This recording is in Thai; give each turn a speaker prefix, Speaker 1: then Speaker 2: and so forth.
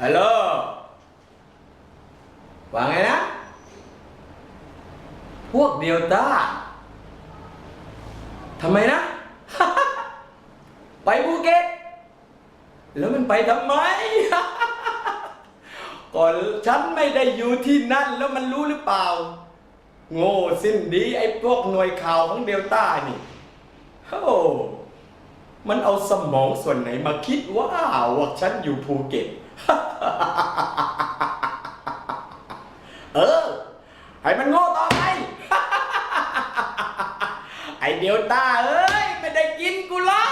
Speaker 1: ฮัลโหลว่าไงนะ พวกเดลต้าทำไมนะ ไปภูเก็ต แล้วมันไปทำไม ก่อนฉันไม่ได้อยู่ที่นั่นแล้วมันรู้หรือเปล่า โง่สิ้นดีไอ้พวกหน่วยข่าวของเดลต้านี่โอ้มันเอาสมองส่วนไหนมาคิดว่าว่าฉันอยู่ภูเก็ต เออ ให้มันโง่ต่อไป ไอเดลต้าเอ้ย ไม่ได้กินกูล้